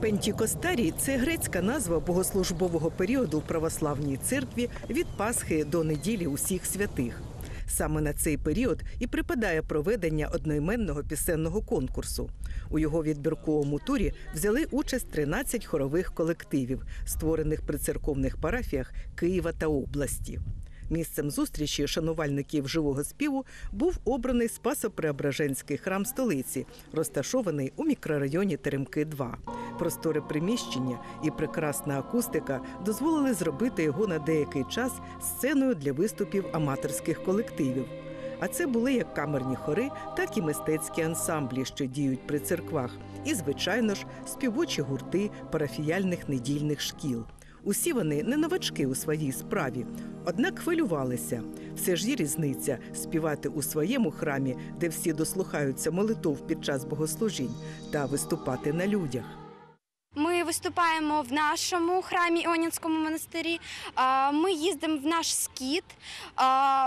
Пентікостарій це грецька назва богослужбового періоду в православній церкві від Пасхи до неділі усіх святих. Саме на цей період і припадає проведення одноіменного пісенного конкурсу. У його відбірковому турі взяли участь 13 хорових колективів, створених при церковних парафіях Києва та області. Місцем зустрічі шанувальників живого співу був обраний Спасо-Преображенський храм столиці, розташований у мікрорайоні Теремки 2. Просторе приміщення і прекрасна акустика дозволили зробити його на деякий час сценою для виступів аматорських колективів. А це були як камерні хори, так і мистецькі ансамблі, що діють при церквах, і, звичайно ж, співочі гурти парафіяльних недільних шкіл. Усі вони не новачки у своїй справі, однак хвилювалися. Все ж є різниця співати у своєму храмі, де всі дослухаються молитов під час богослужінь, та виступати на людях. Виступаємо в нашому храмі Іонінському монастирі. Ми їздимо в наш скіт.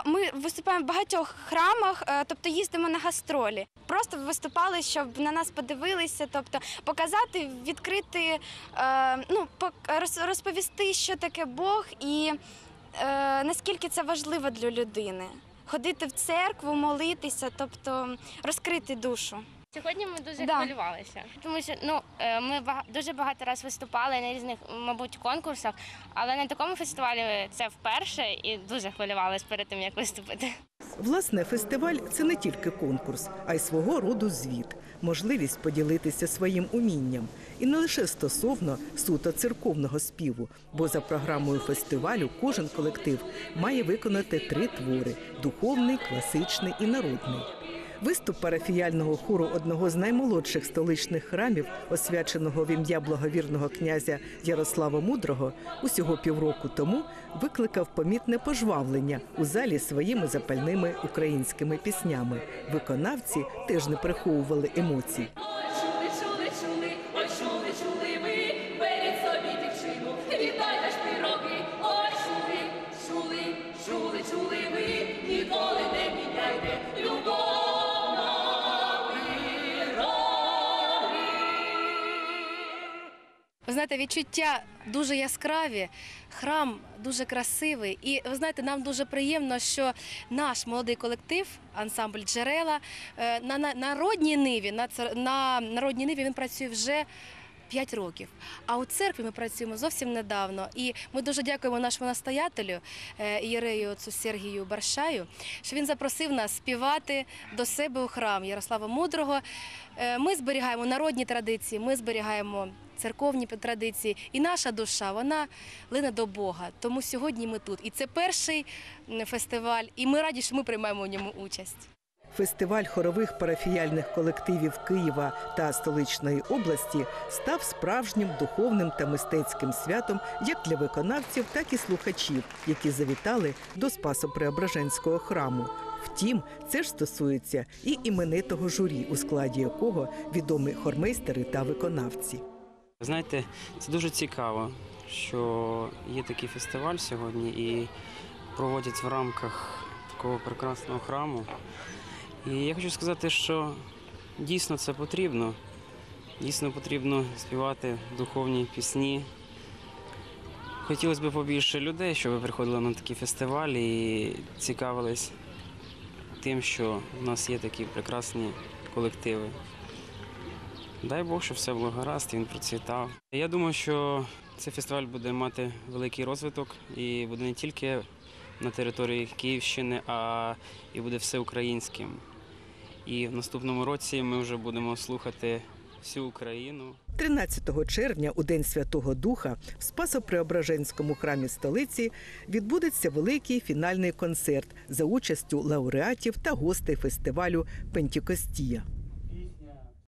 Ми виступаємо в багатьох храмах, е, тобто їздимо на гастролі. Просто виступали, щоб на нас подивилися, тобто показати, відкрити, е, ну розповісти, що таке Бог і е, наскільки це важливо для людини. Ходити в церкву, молитися, тобто розкрити душу. Сьогодні ми дуже Да. хвилювалися, тому що ну е, ми бага- дуже багато разів виступали на різних, мабуть, конкурсах, але на такому фестивалі це вперше і дуже хвилювалися перед тим, як виступити. Власне, фестиваль це не тільки конкурс, а й свого роду звіт, можливість поділитися своїм умінням. І не лише стосовно суто церковного співу, бо за програмою фестивалю кожен колектив має виконати три твори: духовний, класичний і народний. Виступ парафіяльного хору одного з наймолодших столичних храмів, освяченого в ім'я благовірного князя Ярослава Мудрого, усього півроку тому викликав помітне пожвавлення у залі своїми запальними українськими піснями. Виконавці теж не приховували емоцій. Чули, чули, ви, ніколи не міняйте любов Ви знаєте, відчуття дуже яскраві, храм дуже красивий. І ви знаєте, нам дуже приємно, що наш молодий колектив, ансамбль джерела е, на на- народній ниві, на, на народній ниві він працює вже. 5 років. А у церкві ми працюємо зовсім недавно. І ми дуже дякуємо нашому настоятелю е, ієрею отцу Сергію Баршаю, що він запросив нас співати до себе у храм Ярослава Мудрого. Е, Ми зберігаємо народні традиції, ми зберігаємо церковні традиції, і наша душа вона лине до Бога. Тому сьогодні ми тут. І це перший фестиваль, і ми раді, що ми приймаємо у ньому участь. Фестиваль хорових парафіяльних колективів Києва та столичної області став справжнім духовним та мистецьким святом як для виконавців, так і слухачів, які завітали до Спасо-Преображенського храму. Втім, це ж стосується і іменитого журі, у складі якого відомі хормейстери та виконавці. Знаєте, це дуже цікаво, що є такий фестиваль сьогодні і проводять в рамках такого прекрасного храму. І я хочу сказати, що дійсно це потрібно. Дійсно потрібно співати духовні пісні. Хотілося б побільше людей, щоб приходили на такі фестивалі і цікавились тим, що в нас є такі прекрасні колективи. Дай Бог, щоб все було гаразд, він процвітав. Я думаю, що цей фестиваль буде мати великий розвиток і буде не тільки на території Київщини, а і буде всеукраїнським. І в наступному році ми вже будемо слухати всю Україну. 13 червня, у День Святого Духа, в Спасо-Преображенському храмі столиці відбудеться великий фінальний концерт за участю лауреатів та гостей фестивалю Пентікостія.